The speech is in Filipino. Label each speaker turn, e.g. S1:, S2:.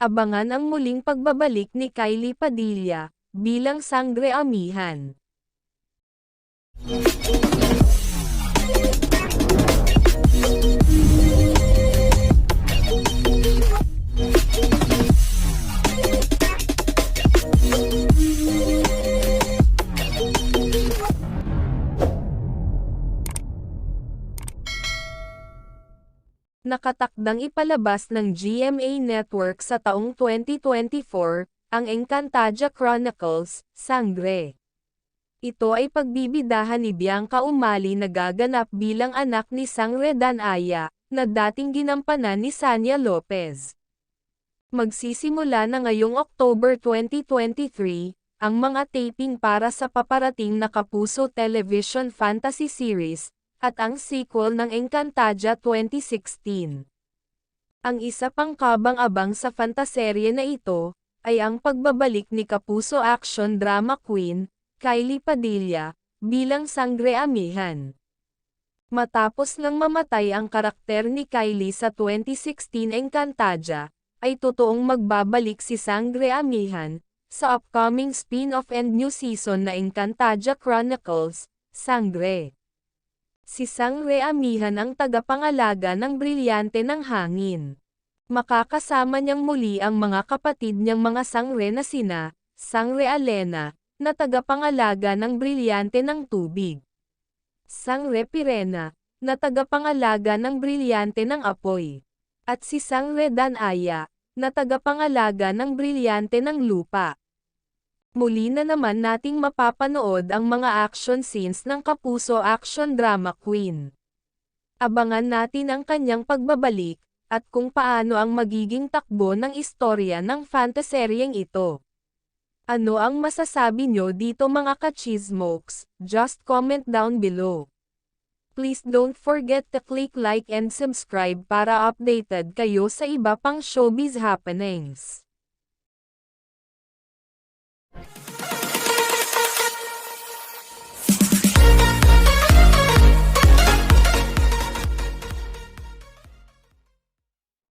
S1: Abangan ang muling pagbabalik ni Kylie Padilla, bilang sangre amihan. Nakatakdang ipalabas ng GMA Network sa taong 2024, ang Encantadia Chronicles, Sangre. Ito ay pagbibidahan ni Bianca Umali na gaganap bilang anak ni Sangre Danaya, na dating ginampanan ni Sanya Lopez. Magsisimula na ngayong October 2023, ang mga taping para sa paparating na Kapuso Television Fantasy Series, at ang sequel ng Encantadia 2016. Ang isa pang kabang-abang sa fantaserye na ito, ay ang pagbabalik ni Kapuso Action Drama Queen, Kylie Padilla, bilang sangre amihan. Matapos nang mamatay ang karakter ni Kylie sa 2016 Encantadia, ay totoong magbabalik si Sangre Amihan, sa upcoming spin-off and new season na Encantadia Chronicles, Sangre. Si Sangre Amihan ang tagapangalaga ng brilyante ng hangin. Makakasama niyang muli ang mga kapatid niyang mga sangre na sina, Sangre Alena, na tagapangalaga ng brilyante ng tubig. Sangre Pirena, na tagapangalaga ng brilyante ng apoy. At si Sangre Danaya, na tagapangalaga ng brilyante ng lupa. Muli na naman nating mapapanood ang mga action scenes ng Kapuso Action Drama Queen. Abangan natin ang kanyang pagbabalik, at kung paano ang magiging takbo ng istorya ng fantaseryeng ito. Ano ang masasabi nyo dito mga kachismokes? Just comment down below. Please don't forget to click like and subscribe para updated kayo sa iba pang showbiz happenings. Yeah.